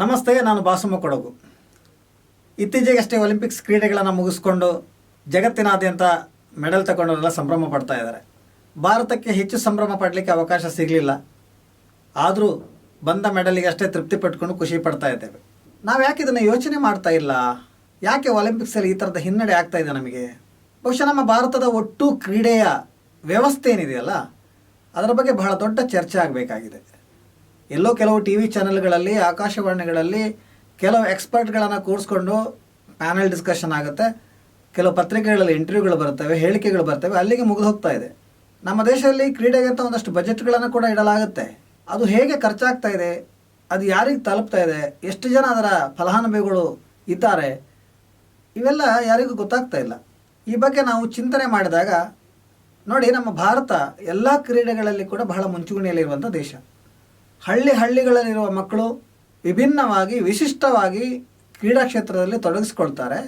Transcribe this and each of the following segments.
ನಮಸ್ತೆ, ನಾನು ಬಾಸುಮ ಕೊಡಗು. ಇತ್ತೀಚೆಗಷ್ಟೇ ಒಲಿಂಪಿಕ್ಸ್ ಕ್ರೀಡೆಗಳನ್ನು ಮುಗಿಸ್ಕೊಂಡು ಜಗತ್ತಿನಾದ್ಯಂತ ಮೆಡಲ್ ತಗೊಂಡವರೆಲ್ಲ ಸಂಭ್ರಮ ಪಡ್ತಾ ಇದ್ದಾರೆ. ಭಾರತಕ್ಕೆ ಹೆಚ್ಚು ಸಂಭ್ರಮ ಪಡಲಿಕ್ಕೆ ಅವಕಾಶ ಸಿಗಲಿಲ್ಲ. ಆದರೂ ಬಂದ ಮೆಡಲಿಗೆ ಅಷ್ಟೇ ತೃಪ್ತಿ ಪಟ್ಕೊಂಡು ಖುಷಿ ಪಡ್ತಾ ಇದ್ದೇವೆ. ನಾವು ಯಾಕೆ ಇದನ್ನು ಯೋಚನೆ ಮಾಡ್ತಾ ಇಲ್ಲ? ಯಾಕೆ ಒಲಿಂಪಿಕ್ಸಲ್ಲಿ ಈ ಥರದ ಹಿನ್ನಡೆ ಆಗ್ತಾ ಇದೆ ನಮಗೆ? ಬಹುಶಃ ನಮ್ಮ ಭಾರತದ ಒಟ್ಟು ಕ್ರೀಡೆಯ ವ್ಯವಸ್ಥೆ ಏನಿದೆಯಲ್ಲ, ಅದರ ಬಗ್ಗೆ ಬಹಳ ದೊಡ್ಡ ಚರ್ಚೆ ಆಗಬೇಕಾಗಿದೆ. ಎಲ್ಲೋ ಕೆಲವು ಟಿ ವಿ ಚಾನೆಲ್ಗಳಲ್ಲಿ, ಆಕಾಶವಾಣಿಗಳಲ್ಲಿ ಕೆಲವು ಎಕ್ಸ್ಪರ್ಟ್ಗಳನ್ನು ಕೂರಿಸ್ಕೊಂಡು ಪ್ಯಾನಲ್ ಡಿಸ್ಕಷನ್ ಆಗುತ್ತೆ. ಕೆಲವು ಪತ್ರಿಕೆಗಳಲ್ಲಿ ಇಂಟರ್ವ್ಯೂಗಳು ಬರ್ತವೆ ಹೇಳಿಕೆಗಳು ಬರ್ತವೆ, ಅಲ್ಲಿಗೆ ಮುಗಿದು ಹೋಗ್ತಾ ಇದೆ. ನಮ್ಮ ದೇಶದಲ್ಲಿ ಕ್ರೀಡೆಗೆ ಅಂತ ಒಂದಷ್ಟು ಬಜೆಟ್ಗಳನ್ನು ಕೂಡ ಇಡಲಾಗುತ್ತೆ. ಅದು ಹೇಗೆ ಖರ್ಚಾಗ್ತಾ ಇದೆ, ಅದು ಯಾರಿಗೆ ತಲುಪ್ತಾ ಇದೆ, ಎಷ್ಟು ಜನ ಅದರ ಫಲಾನುಭವಿಗಳು ಇದ್ದಾರೆ, ಇವೆಲ್ಲ ಯಾರಿಗೂ ಗೊತ್ತಾಗ್ತಾ ಇಲ್ಲ. ಈ ಬಗ್ಗೆ ನಾವು ಚಿಂತನೆ ಮಾಡಿದಾಗ, ನೋಡಿ ನಮ್ಮ ಭಾರತ ಎಲ್ಲ ಕ್ರೀಡೆಗಳಲ್ಲಿ ಕೂಡ ಬಹಳ ಮುಂಚೂಣಿಯಲ್ಲಿರುವಂಥ ದೇಶ. ಹಳ್ಳಿ ಹಳ್ಳಿಗಳಲ್ಲಿರುವ ಮಕ್ಕಳು ವಿಭಿನ್ನವಾಗಿ, ವಿಶಿಷ್ಟವಾಗಿ ಕ್ರೀಡಾ ಕ್ಷೇತ್ರದಲ್ಲಿ ತೊಡಗಿಸ್ಕೊಳ್ತಾರೆ.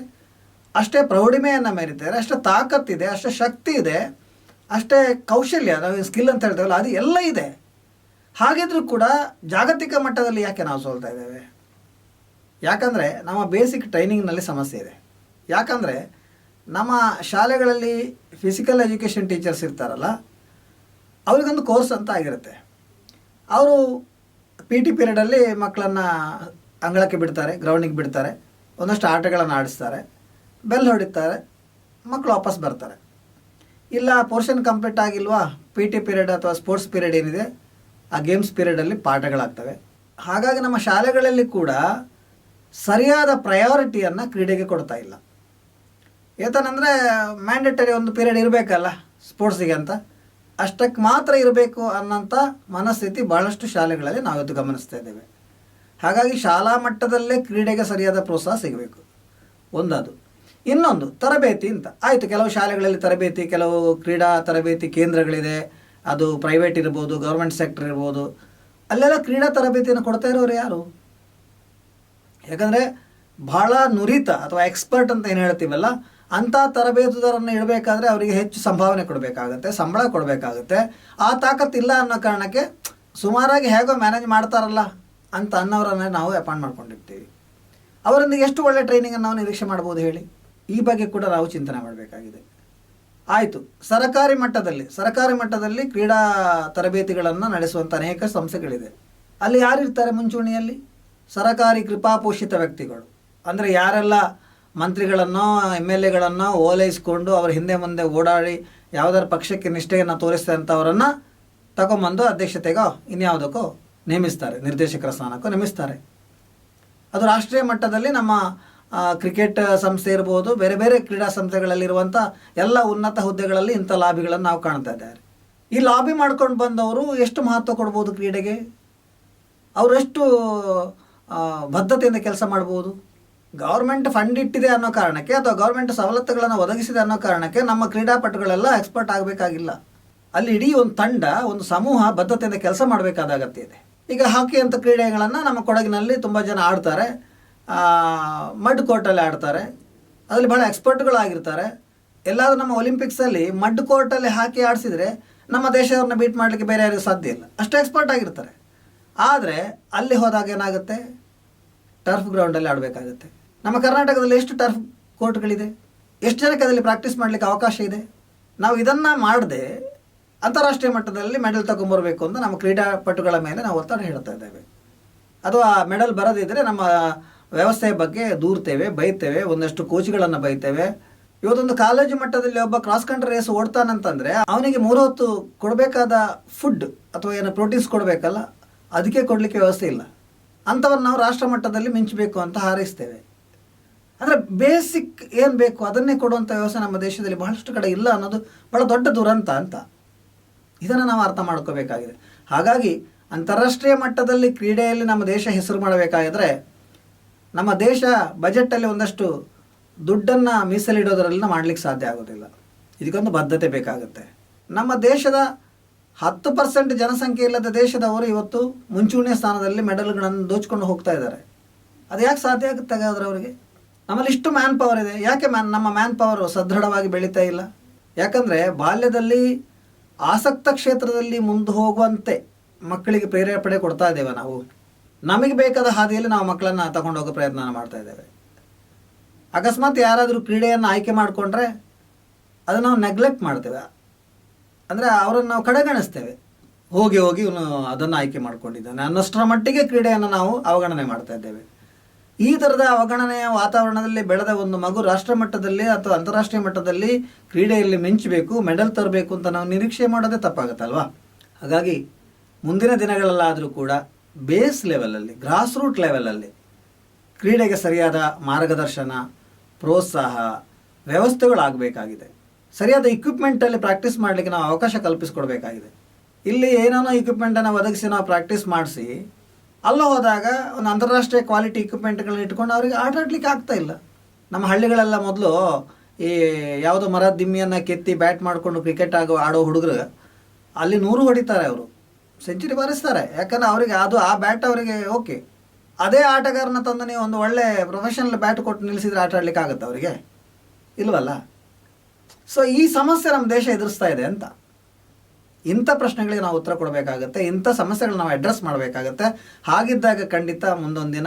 ಅಷ್ಟೇ ಪ್ರೌಢಿಮೆಯನ್ನು ಮೆರೀತಾರೆ ಅಷ್ಟೇ ತಾಕತ್ತಿದೆ, ಅಷ್ಟೇ ಶಕ್ತಿ ಇದೆ, ಅಷ್ಟೇ ಕೌಶಲ್ಯ, ನಾವು ಸ್ಕಿಲ್ ಅಂತ ಹೇಳ್ತೇವಲ್ಲ, ಅದು ಎಲ್ಲ ಇದೆ. ಹಾಗಿದ್ರೂ ಕೂಡ ಜಾಗತಿಕ ಮಟ್ಟದಲ್ಲಿ ಯಾಕೆ ನಾವು ಸೋಲ್ತಾ ಇದ್ದೇವೆ? ಯಾಕಂದರೆ ನಮ್ಮ ಬೇಸಿಕ್ ಟ್ರೈನಿಂಗ್ನಲ್ಲಿ ಸಮಸ್ಯೆ ಇದೆ. ಯಾಕಂದರೆ ನಮ್ಮ ಶಾಲೆಗಳಲ್ಲಿ ಫಿಸಿಕಲ್ ಎಜುಕೇಷನ್ ಟೀಚರ್ಸ್ ಇರ್ತಾರಲ್ಲ, ಅವ್ರಿಗೊಂದು ಕೋರ್ಸ್ ಅಂತ ಆಗಿರುತ್ತೆ. ಅವರು ಪಿ ಟಿ ಪೀರಿಯಡಲ್ಲಿ ಮಕ್ಕಳನ್ನು ಅಂಗಳಕ್ಕೆ ಬಿಡ್ತಾರೆ ಗ್ರೌಂಡಿಗೆ ಬಿಡ್ತಾರೆ, ಒಂದಷ್ಟು ಆಟಗಳನ್ನು ಆಡಿಸ್ತಾರೆ ಬೆಲ್ ಹೊಡಿತಾರೆ ಮಕ್ಕಳು ವಾಪಸ್ ಬರ್ತಾರೆ. ಇಲ್ಲ ಪೋರ್ಷನ್ ಕಂಪ್ಲೀಟ್ ಆಗಿಲ್ವಾ? ಪಿ ಟಿ ಪೀರಿಯಡ್ ಅಥವಾ ಸ್ಪೋರ್ಟ್ಸ್ ಪೀರಿಯಡ್ ಏನಿದೆ, ಆ ಗೇಮ್ಸ್ ಪೀರಿಯಡಲ್ಲಿ ಪಾಠಗಳಾಗ್ತವೆ. ಹಾಗಾಗಿ ನಮ್ಮ ಶಾಲೆಗಳಲ್ಲಿ ಕೂಡ ಸರಿಯಾದ ಪ್ರಯಾರಿಟಿಯನ್ನು ಕ್ರೀಡೆಗೆ ಕೊಡ್ತಾ ಇಲ್ಲ. ಏತನಂದರೆ ಮ್ಯಾಂಡೇಟರಿ ಒಂದು ಪೀರಿಯಡ್ ಇರಬೇಕಲ್ಲ ಸ್ಪೋರ್ಟ್ಸಿಗೆ ಅಂತ. ಅಷ್ಟಕ್ಕೆ ಮಾತ್ರ ಇರಬೇಕು ಅನ್ನೋಂಥ ಮನಸ್ಥಿತಿ ಬಹಳಷ್ಟು ಶಾಲೆಗಳಲ್ಲಿ ನಾವಿವತ್ತು ಗಮನಿಸ್ತಾ ಇದ್ದೇವೆ. ಹಾಗಾಗಿ ಶಾಲಾ ಮಟ್ಟದಲ್ಲೇ ಕ್ರೀಡೆಗೆ ಸರಿಯಾದ ಪ್ರೋತ್ಸಾಹ ಸಿಗಬೇಕು. ಒಂದದು. ಇನ್ನೊಂದು, ತರಬೇತಿ ಅಂತ. ಆಯಿತು, ಕೆಲವು ಶಾಲೆಗಳಲ್ಲಿ ತರಬೇತಿ, ಕೆಲವು ಕ್ರೀಡಾ ತರಬೇತಿ ಕೇಂದ್ರಗಳಿದೆ. ಅದು ಪ್ರೈವೇಟ್ ಇರ್ಬೋದು ಗೌರ್ಮೆಂಟ್ ಸೆಕ್ಟರ್ ಇರ್ಬೋದು. ಅಲ್ಲೆಲ್ಲ ಕ್ರೀಡಾ ತರಬೇತಿಯನ್ನು ಕೊಡ್ತಾ ಇರೋರು ಯಾರು? ಯಾಕಂದರೆ ಬಹಳ ನುರಿತ ಅಥವಾ ಎಕ್ಸ್ಪರ್ಟ್ ಅಂತ ಏನು ಹೇಳ್ತೀವಲ್ಲ ಅಂಥ ತರಬೇತುದಾರನ್ನು ಇಡಬೇಕಾದ್ರೆ ಅವರಿಗೆ ಹೆಚ್ಚು ಸಂಭಾವನೆ ಕೊಡಬೇಕಾಗುತ್ತೆ, ಸಂಬಳ ಕೊಡಬೇಕಾಗುತ್ತೆ. ಆ ತಾಕತ್ತು ಇಲ್ಲ ಅನ್ನೋ ಕಾರಣಕ್ಕೆ ಸುಮಾರಾಗಿ ಹೇಗೋ ಮ್ಯಾನೇಜ್ ಮಾಡ್ತಾರಲ್ಲ ಅಂತ ಅನ್ನೋರನ್ನ ನಾವು ಅಪಾಯಿಂಟ್ ಮಾಡ್ಕೊಂಡಿರ್ತೀವಿ. ಅವರೊಂದಿಗೆ ಎಷ್ಟು ಒಳ್ಳೆ ಟ್ರೈನಿಂಗನ್ನು ನಾವು ನಿರೀಕ್ಷೆ ಮಾಡ್ಬೋದು ಹೇಳಿ? ಈ ಬಗ್ಗೆ ಕೂಡ ನಾವು ಚಿಂತನೆ ಮಾಡಬೇಕಾಗಿದೆ. ಆಯಿತು. ಸರಕಾರಿ ಮಟ್ಟದಲ್ಲಿ ಸರಕಾರಿ ಮಟ್ಟದಲ್ಲಿ ಕ್ರೀಡಾ ತರಬೇತಿಗಳನ್ನು ನಡೆಸುವಂಥ ಅನೇಕ ಸಂಸ್ಥೆಗಳಿದೆ. ಅಲ್ಲಿ ಯಾರಿರ್ತಾರೆ ಮುಂಚೂಣಿಯಲ್ಲಿ? ಸರಕಾರಿ ಕೃಪಾಪೋಷಿತ ವ್ಯಕ್ತಿಗಳು. ಅಂದರೆ ಯಾರೆಲ್ಲ ಮಂತ್ರಿಗಳನ್ನೋ ಎಂ ಎಲ್ ಎಗಳನ್ನು ಓಲೈಸ್ಕೊಂಡು ಅವ್ರ ಹಿಂದೆ ಮುಂದೆ ಓಡಾಡಿ ಯಾವುದಾದ್ರು ಪಕ್ಷಕ್ಕೆ ನಿಷ್ಠೆಯನ್ನು ತೋರಿಸಿದಂಥವರನ್ನು ತಗೊಂಬಂದು ಅಧ್ಯಕ್ಷತೆಗೋ ಇನ್ಯಾವುದಕ್ಕೋ ನೇಮಿಸ್ತಾರೆ, ನಿರ್ದೇಶಕರ ಸ್ಥಾನಕ್ಕೂ ನೇಮಿಸ್ತಾರೆ. ಅದು ರಾಷ್ಟ್ರೀಯ ಮಟ್ಟದಲ್ಲಿ ನಮ್ಮ ಕ್ರಿಕೆಟ್ ಸಂಸ್ಥೆ ಇರ್ಬೋದು, ಬೇರೆ ಬೇರೆ ಕ್ರೀಡಾ ಸಂಸ್ಥೆಗಳಲ್ಲಿರುವಂಥ ಎಲ್ಲ ಉನ್ನತ ಹುದ್ದೆಗಳಲ್ಲಿ ಇಂಥ ಲಾಬಿಗಳನ್ನು ನಾವು ಕಾಣ್ತಾ ಇದ್ದಾರೆ ಈ ಲಾಬಿ ಮಾಡ್ಕೊಂಡು ಬಂದವರು ಎಷ್ಟು ಮಹತ್ವ ಕೊಡ್ಬೋದು ಕ್ರೀಡೆಗೆ? ಅವರೆಷ್ಟು ಬದ್ಧತೆಯಿಂದ ಕೆಲಸ ಮಾಡ್ಬೋದು? ಗೌರ್ಮೆಂಟ್ ಫಂಡ್ ಇಟ್ಟಿದೆ ಅನ್ನೋ ಕಾರಣಕ್ಕೆ ಅಥವಾ ಗೌರ್ಮೆಂಟ್ ಸವಲತ್ತುಗಳನ್ನು ಒದಗಿಸಿದೆ ಅನ್ನೋ ಕಾರಣಕ್ಕೆ ನಮ್ಮ ಕ್ರೀಡಾಪಟುಗಳೆಲ್ಲ ಎಕ್ಸ್ಪರ್ಟ್ ಆಗಬೇಕಾಗಿಲ್ಲ. ಅಲ್ಲಿ ಇಡೀ ಒಂದು ತಂಡ, ಒಂದು ಸಮೂಹ ಬದ್ಧತೆಯಿಂದ ಕೆಲಸ ಮಾಡಬೇಕಾದ ಅಗತ್ಯ ಇದೆ. ಈಗ ಹಾಕಿ ಅಂತ ಕ್ರೀಡೆಗಳನ್ನು ನಮ್ಮ ಕೊಡಗಿನಲ್ಲಿ ತುಂಬ ಜನ ಆಡ್ತಾರೆ. ಮಡ್ ಕೋರ್ಟಲ್ಲಿ ಆಡ್ತಾರೆ. ಅದರಲ್ಲಿ ಭಾಳ ಎಕ್ಸ್ಪರ್ಟ್ಗಳಾಗಿರ್ತಾರೆ. ಎಲ್ಲಾದರೂ ನಮ್ಮ ಒಲಿಂಪಿಕ್ಸಲ್ಲಿ ಮಡ್ ಕೋರ್ಟಲ್ಲಿ ಹಾಕಿ ಆಡಿಸಿದರೆ ನಮ್ಮ ದೇಶದವ್ರನ್ನ ಬೀಟ್ ಮಾಡಲಿಕ್ಕೆ ಬೇರೆ ಯಾರಿಗೂ ಸಾಧ್ಯ ಇಲ್ಲ. ಅಷ್ಟು ಎಕ್ಸ್ಪರ್ಟ್ ಆಗಿರ್ತಾರೆ. ಆದರೆ ಅಲ್ಲಿ ಹೋದಾಗ ಏನಾಗುತ್ತೆ? ಟರ್ಫ್ ಗ್ರೌಂಡಲ್ಲಿ ಆಡಬೇಕಾಗುತ್ತೆ. ನಮ್ಮ ಕರ್ನಾಟಕದಲ್ಲಿ ಎಷ್ಟು ಟರ್ಫ್ ಕೋರ್ಟ್ಗಳಿದೆ ಎಷ್ಟು ಜನಕ್ಕೆ ಅದರಲ್ಲಿ ಪ್ರಾಕ್ಟೀಸ್ ಮಾಡಲಿಕ್ಕೆ ಅವಕಾಶ ಇದೆ? ನಾವು ಇದನ್ನು ಮಾಡದೆ ಅಂತಾರಾಷ್ಟ್ರೀಯ ಮಟ್ಟದಲ್ಲಿ ಮೆಡಲ್ ತಗೊಂಬರ್ಬೇಕು ಅಂತ ನಮ್ಮ ಕ್ರೀಡಾಪಟುಗಳ ಮೇಲೆ ನಾವು ಒತ್ತಡ ಹೇಳ್ತಾ ಇದ್ದೇವೆ. ಅಥವಾ ಮೆಡಲ್ ಬರದಿದ್ದರೆ ನಮ್ಮ ವ್ಯವಸ್ಥೆಯ ಬಗ್ಗೆ ದೂರ್ತೇವೆ, ಬೈತೇವೆ, ಒಂದಷ್ಟು ಕೋಚ್ಗಳನ್ನು ಬೈತೇವೆ. ಇವತ್ತೊಂದು ಕಾಲೇಜು ಮಟ್ಟದಲ್ಲಿ ಒಬ್ಬ ಕ್ರಾಸ್ ಕಂಟ್ರಿ ರೇಸ್ ಓಡ್ತಾನಂತಂದರೆ ಅವನಿಗೆ ಮೂರು ಹೊತ್ತು ಕೊಡಬೇಕಾದ ಫುಡ್ ಅಥವಾ ಏನು ಪ್ರೋಟೀನ್ಸ್ ಕೊಡಬೇಕಲ್ಲ, ಅದಕ್ಕೆ ಕೊಡಲಿಕ್ಕೆ ವ್ಯವಸ್ಥೆ ಇಲ್ಲ. ಅಂಥವನ್ನು ನಾವು ರಾಷ್ಟ್ರ ಮಟ್ಟದಲ್ಲಿ ಮಿಂಚಬೇಕು ಅಂತ ಹಾರೈಸ್ತೇವೆ. ಅಂದರೆ ಬೇಸಿಕ್ ಏನು ಬೇಕು ಅದನ್ನೇ ಕೊಡುವಂಥ ವ್ಯವಸ್ಥೆ ನಮ್ಮ ದೇಶದಲ್ಲಿ ಬಹಳಷ್ಟು ಕಡೆ ಇಲ್ಲ ಅನ್ನೋದು ಬಹಳ ದೊಡ್ಡ ದುರಂತ ಅಂತ. ಇದನ್ನು ನಾವು ಅರ್ಥ ಮಾಡ್ಕೋಬೇಕಾಗಿದೆ. ಹಾಗಾಗಿ ಅಂತಾರಾಷ್ಟ್ರೀಯ ಮಟ್ಟದಲ್ಲಿ ಕ್ರೀಡೆಯಲ್ಲಿ ನಮ್ಮ ದೇಶ ಹೆಸರು ಮಾಡಬೇಕಾಗಿದ್ರೆ ನಮ್ಮ ದೇಶ ಬಜೆಟಲ್ಲಿ ಒಂದಷ್ಟು ದುಡ್ಡನ್ನು ಮೀಸಲಿಡೋದ್ರಲ್ಲಿ ಮಾಡ್ಲಿಕ್ಕೆ ಸಾಧ್ಯ ಆಗೋದಿಲ್ಲ. ಇದಕ್ಕೊಂದು ಬದ್ಧತೆ ಬೇಕಾಗುತ್ತೆ. ನಮ್ಮ ದೇಶದ ಹತ್ತು ಪರ್ಸೆಂಟ್ ಜನಸಂಖ್ಯೆ ಇಲ್ಲದ ದೇಶದವರು ಇವತ್ತು ಮುಂಚೂಣಿಯ ಸ್ಥಾನದಲ್ಲಿ ಮೆಡಲ್ಗಳನ್ನು ದೋಚ್ಕೊಂಡು ಹೋಗ್ತಾ ಇದ್ದಾರೆ. ಅದು ಯಾಕೆ ಸಾಧ್ಯ ಆಗುತ್ತೆ ಹಾಗಾದ್ರೆ ಅವರಿಗೆ? ನಮ್ಮಲ್ಲಿ ಇಷ್ಟು ಮ್ಯಾನ್ ಪವರ್ ಇದೆ. ಯಾಕೆ ಮ್ಯಾನ್, ನಮ್ಮ ಮ್ಯಾನ್ ಪವರ್ ಸದೃಢವಾಗಿ ಬೆಳೀತಾ ಇಲ್ಲ? ಯಾಕಂದರೆ ಬಾಲ್ಯದಲ್ಲಿ ಆಸಕ್ತ ಕ್ಷೇತ್ರದಲ್ಲಿ ಮುಂದೆ ಹೋಗುವಂತೆ ಮಕ್ಕಳಿಗೆ ಪ್ರೇರೇಪಣೆ ಕೊಡ್ತಾ ಇದ್ದೇವೆ ನಾವು. ನಮಗೆ ಬೇಕಾದ ಹಾದಿಯಲ್ಲಿ ನಾವು ಮಕ್ಕಳನ್ನು ತಗೊಂಡೋಗೋ ಪ್ರಯತ್ನ ಮಾಡ್ತಾ ಇದ್ದೇವೆ. ಅಕಸ್ಮಾತ್ ಯಾರಾದರೂ ಕ್ರೀಡೆಯನ್ನು ಆಯ್ಕೆ ಮಾಡಿಕೊಂಡ್ರೆ ಅದನ್ನು ನಾವು ನೆಗ್ಲೆಕ್ಟ್ ಮಾಡ್ತೇವೆ. ಅಂದರೆ ಅವರನ್ನು ನಾವು ಕಡೆಗಣಿಸ್ತೇವೆ. ಹೋಗಿ ಹೋಗಿ ಇವನು ಅದನ್ನು ಆಯ್ಕೆ ಮಾಡ್ಕೊಂಡಿದ್ದಾನೆ ಅನ್ನಷ್ಟರ ಮಟ್ಟಿಗೆ ಕ್ರೀಡೆಯನ್ನು ನಾವು ಅವಗಣನೆ ಮಾಡ್ತಾ ಇದ್ದೇವೆ. ಈ ಥರದ ಅವಗಣನೆಯ ವಾತಾವರಣದಲ್ಲಿ ಬೆಳೆದ ಒಂದು ಮಗು ರಾಷ್ಟ್ರ ಮಟ್ಟದಲ್ಲಿ ಅಥವಾ ಅಂತಾರಾಷ್ಟ್ರೀಯ ಮಟ್ಟದಲ್ಲಿ ಕ್ರೀಡೆಯಲ್ಲಿ ಮಿಂಚಬೇಕು, ಮೆಡಲ್ ತರಬೇಕು ಅಂತ ನಾವು ನಿರೀಕ್ಷೆ ಮಾಡೋದೇ ತಪ್ಪಾಗುತ್ತಲ್ವಾ? ಹಾಗಾಗಿ ಮುಂದಿನ ದಿನಗಳಲ್ಲಾದರೂ ಕೂಡ ಬೇಸ್ ಲೆವೆಲಲ್ಲಿ ಗ್ರಾಸ್ ರೂಟ್ ಲೆವೆಲಲ್ಲಿ ಕ್ರೀಡೆಗೆ ಸರಿಯಾದ ಮಾರ್ಗದರ್ಶನ, ಪ್ರೋತ್ಸಾಹ, ವ್ಯವಸ್ಥೆಗಳಾಗಬೇಕಾಗಿದೆ. ಸರಿಯಾದ ಇಕ್ವಿಪ್ಮೆಂಟಲ್ಲಿ ಪ್ರಾಕ್ಟೀಸ್ ಮಾಡಲಿಕ್ಕೆ ನಾವು ಅವಕಾಶ ಕಲ್ಪಿಸಿಕೊಡ್ಬೇಕಾಗಿದೆ. ಇಲ್ಲಿ ಏನೇನೋ ಇಕ್ವಿಪ್ಮೆಂಟನ್ನು ಒದಗಿಸಿ ನಾವು ಪ್ರಾಕ್ಟೀಸ್ ಮಾಡಿಸಿ ಅಲ್ಲ ಹೋದಾಗ ಒಂದು ಅಂತಾರಾಷ್ಟ್ರೀಯ ಕ್ವಾಲಿಟಿ ಇಕ್ವಿಪ್ಮೆಂಟ್ಗಳನ್ನ ಇಟ್ಕೊಂಡು ಅವರಿಗೆ ಆಟ ಆಡ್ಲಿಕ್ಕೆ ಆಗ್ತಾ ಇಲ್ಲ. ನಮ್ಮ ಹಳ್ಳಿಗಳೆಲ್ಲ ಮೊದಲು ಈ ಯಾವುದೋ ಮರ ದಿಮ್ಮಿಯನ್ನು ಕೆತ್ತಿ ಬ್ಯಾಟ್ ಮಾಡಿಕೊಂಡು ಕ್ರಿಕೆಟ್ ಆಗೋ ಆಡೋ ಹುಡುಗರು ಅಲ್ಲಿ ನೂರು ಹೊಡಿತಾರೆ ಅವರು. ಸೆಂಚುರಿ ಬಾರಿಸ್ತಾರೆ. ಯಾಕಂದ್ರೆ ಅವರಿಗೆ ಅದು ಆ ಬ್ಯಾಟ್ ಅವರಿಗೆ ಓಕೆ ಅದೇ ಆಟಗಾರನ ತಂದು ನೀವು ಒಂದು ಒಳ್ಳೆ ಪ್ರೊಫೆಷನಲ್ ಬ್ಯಾಟ್ ಕೊಟ್ಟು ನಿಲ್ಲಿಸಿದ್ರೆ ಆಟ ಆಡ್ಲಿಕ್ಕೆ ಆಗುತ್ತೆ ಅವರಿಗೆ. ಇಲ್ವಲ್ಲ? ಸೊ ಈ ಸಮಸ್ಯೆ ನಮ್ಮ ದೇಶ ಎದುರಿಸ್ತಾ ಇದೆ ಅಂತ. ಇಂಥ ಪ್ರಶ್ನೆಗಳಿಗೆ ನಾವು ಉತ್ತರ ಕೊಡಬೇಕಾಗತ್ತೆ, ಇಂಥ ಸಮಸ್ಯೆಗಳನ್ನ ನಾವು ಅಡ್ರೆಸ್ ಮಾಡಬೇಕಾಗತ್ತೆ. ಹಾಗಿದ್ದಾಗ ಖಂಡಿತ ಮುಂದೊಂದು ದಿನ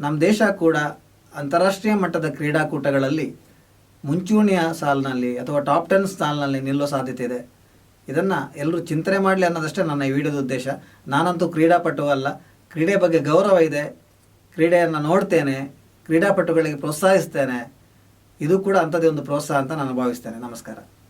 ನಮ್ಮ ದೇಶ ಕೂಡ ಅಂತಾರಾಷ್ಟ್ರೀಯ ಮಟ್ಟದ ಕ್ರೀಡಾಕೂಟಗಳಲ್ಲಿ ಮುಂಚೂಣಿಯ ಸಾಲಿನಲ್ಲಿ ಅಥವಾ ಟಾಪ್ ಟೆನ್ ಸಾಲಿನಲ್ಲಿ ನಿಲ್ಲೋ ಸಾಧ್ಯತೆ ಇದೆ. ಇದನ್ನು ಎಲ್ಲರೂ ಚಿಂತನೆ ಮಾಡಲಿ ಅನ್ನೋದಷ್ಟೇ ನನ್ನ ಈ ವಿಡಿಯೋದ ಉದ್ದೇಶ. ನಾನಂತೂ ಕ್ರೀಡಾಪಟು ಅಲ್ಲ. ಕ್ರೀಡೆ ಬಗ್ಗೆ ಗೌರವ ಇದೆ. ಕ್ರೀಡೆಯನ್ನು ನೋಡ್ತೇನೆ. ಕ್ರೀಡಾಪಟುಗಳಿಗೆ ಪ್ರೋತ್ಸಾಹಿಸ್ತೇನೆ. ಇದು ಕೂಡ ಅಂಥದ್ದೇ ಒಂದು ಪ್ರೋತ್ಸಾಹ ಅಂತ ನಾನು ಭಾವಿಸ್ತೇನೆ. ನಮಸ್ಕಾರ.